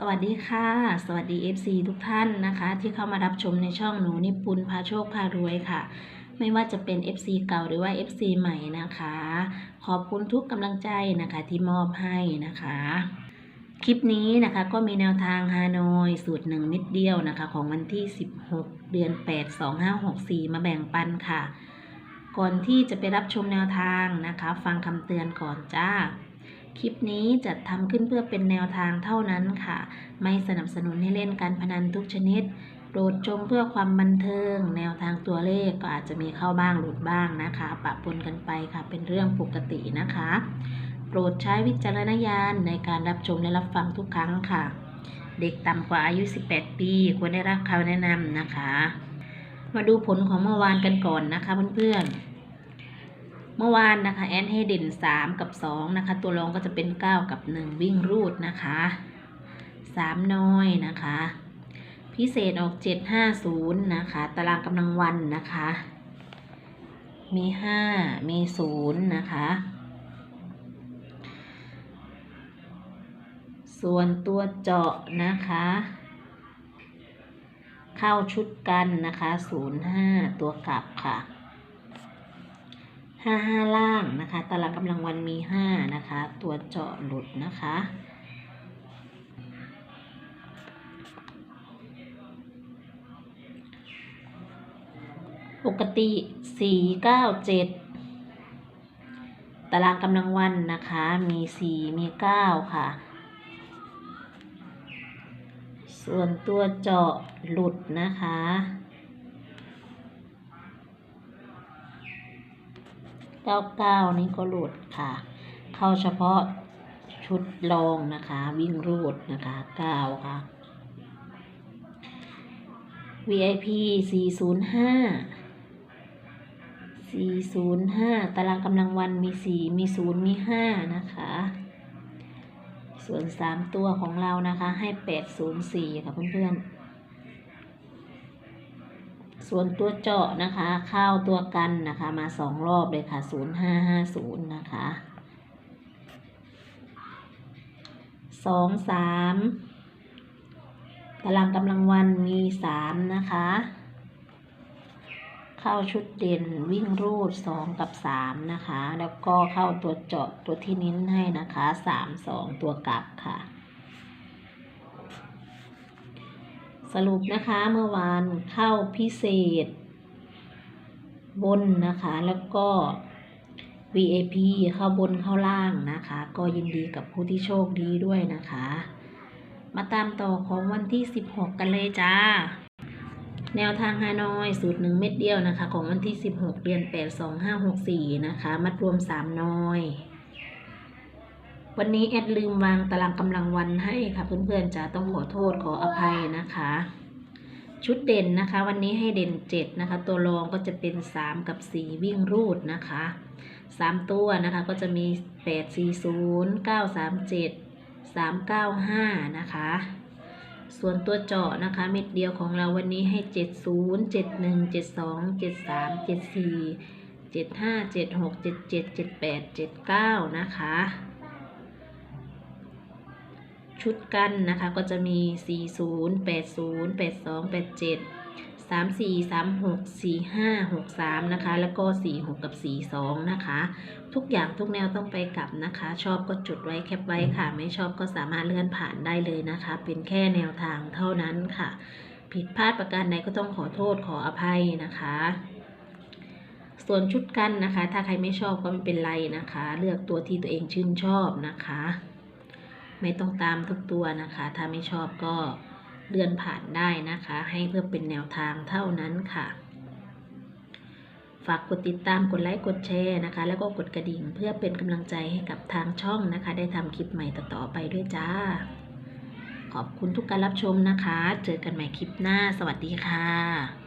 สวัสดีค่ะ สวัสดี FC ทุกท่านนะคะ ที่เข้ามารับชมในช่องหนูนิปุนพาโชคพารวยค่ะ ไม่ว่าจะเป็น FC เก่าหรือว่า FC ใหม่นะคะ ขอบคุณทุกกำลังใจนะคะที่มอบให้นะคะ คลิปนี้นะคะก็มีแนวทางฮานอยสูตรหนึ่งมิดเดียวนะคะ ของวันที่ 16 เดือน 8 2564 มาแบ่งปันค่ะ ก่อนที่จะไปรับชมแนวทางนะคะ ฟังคำเตือนก่อนจ้า คลิปนี้จัดทำขึ้นเพื่อเป็นแนวทางเท่านั้นค่ะ ไม่สนับสนุนให้เล่นการพนันทุกชนิดโปรดชมเพื่อความบันเทิง แนวทางตัวเลขก็อาจจะมีเข้าบ้างหลุดบ้างนะคะปะปนกันไปค่ะ เป็นเรื่องปกตินะคะ โปรดใช้วิจารณญาณในการรับชมและรับฟังทุกครั้งค่ะ เด็กต่ำกว่าอายุ 18 ปีควรได้รับคำแนะนำนะคะ มาดูผลของเมื่อวานกันก่อนนะคะเพื่อนๆ เมื่อวานนะคะแอนให้เด่น 3 กับ 2 นะคะ ตัวรองก็จะเป็น 9 กับ 1 วิ่งรูดนะคะ 3 น้อยนะคะ พิเศษออก 750 นะคะ ตารางกำลังวันนะคะ มี 5 มี 0 นะคะ ส่วนตัวเจาะนะคะ เข้าชุดกันนะคะ 05 ตัวกลับค่ะ ห้าห้าล่างนะคะตารางกำลังวันมีห้านะคะ ตัวเจาะหลุดนะคะปกติสี่เก้าเจ็ดตารางกำลังวันนะคะ มีสี่มีเก้าค่ะ ส่วนตัวเจาะหลุดนะคะ เก้าเก้านี้ก็หลุดค่ะ เข้าเฉพาะชุดรองนะคะ วิ่งรูดนะคะเก้าค่ะ VIP 405 405 ตารางกำลังวันมี 4 มี 0 มี 5 นะคะ ส่วน 3 ตัวของเรานะคะ ให้ 804 ค่ะเพื่อนๆ ส่วนตัวเจาะนะคะเข้าตัวกันนะคะ มาสองรอบเลยค่ะ0550นะคะสองสามตารางกำลังวันมีสามนะคะ เข้าชุดเด่นวิ่งรูดสองกับสามนะคะ แล้วก็เข้าตัวเจาะตัวที่นิ้นให้นะคะสามสองตัวกลับค่ะ สรุปนะคะเมื่อวานเข้าพิเศษ บนนะคะแล้วก็ VAP เข้าบนเข้าล่างนะคะ ก็ยินดีกับผู้ที่โชคดีด้วยนะคะ มาตามต่อของวันที่ 16 กันเลยจ้า แนวทางฮานอยสูตรหนึ่งเม็ดเดียวนะคะ ของวันที่ 16เดือน8 2564 นะคะ มัดรวม 3 น้อย วันนี้แอดลืมวางตารางกำลังวันให้ค่ะ เพื่อนๆจะต้องขอโทษขออภัยนะคะ ชุดเด่นนะคะ วันนี้ให้เด่น7นะคะ ตัวรองก็จะเป็น3กับ4วิ่งรูดนะคะ3ตัวนะคะก็จะมี840 937 395นะคะส่วนตัวเจาะนะคะ เม็ดเดียวของเราวันนี้ให้ 70 71 72 73 74 75 76 77 78 79 นะคะ ชุดกันนะคะ ก็จะมี 40 80 82 87 34 36 45 63 นะคะ แล้วก็ 46 กับ 42 นะคะ ทุกอย่างทุกแนวต้องไปกลับนะคะ ชอบก็จดไว้แคปไว้ค่ะ ไม่ชอบก็สามารถเลื่อนผ่านได้เลยนะคะ เป็นแค่แนวทางเท่านั้นค่ะ ผิดพลาดประการใดก็ต้องขอโทษขออภัยนะคะ ส่วนชุดกันนะคะ ถ้าใครไม่ชอบก็ไม่เป็นไรนะคะ เลือกตัวที่ตัวเองชื่นชอบนะคะ ไม่ต้องตามทุกตัวนะคะ ถ้าไม่ชอบก็เลื่อนผ่านได้นะคะ ให้เพื่อเป็นแนวทางเท่านั้นค่ะฝากกดติดตามกดไลค์กดแชร์นะคะ แล้วก็กดกระดิ่งเพื่อเป็นกำลังใจให้กับทางช่องนะคะ ได้ทำคลิปใหม่ต่อๆไปด้วยจ้า ขอบคุณทุกการรับชมนะคะ เจอกันใหม่คลิปหน้า สวัสดีค่ะ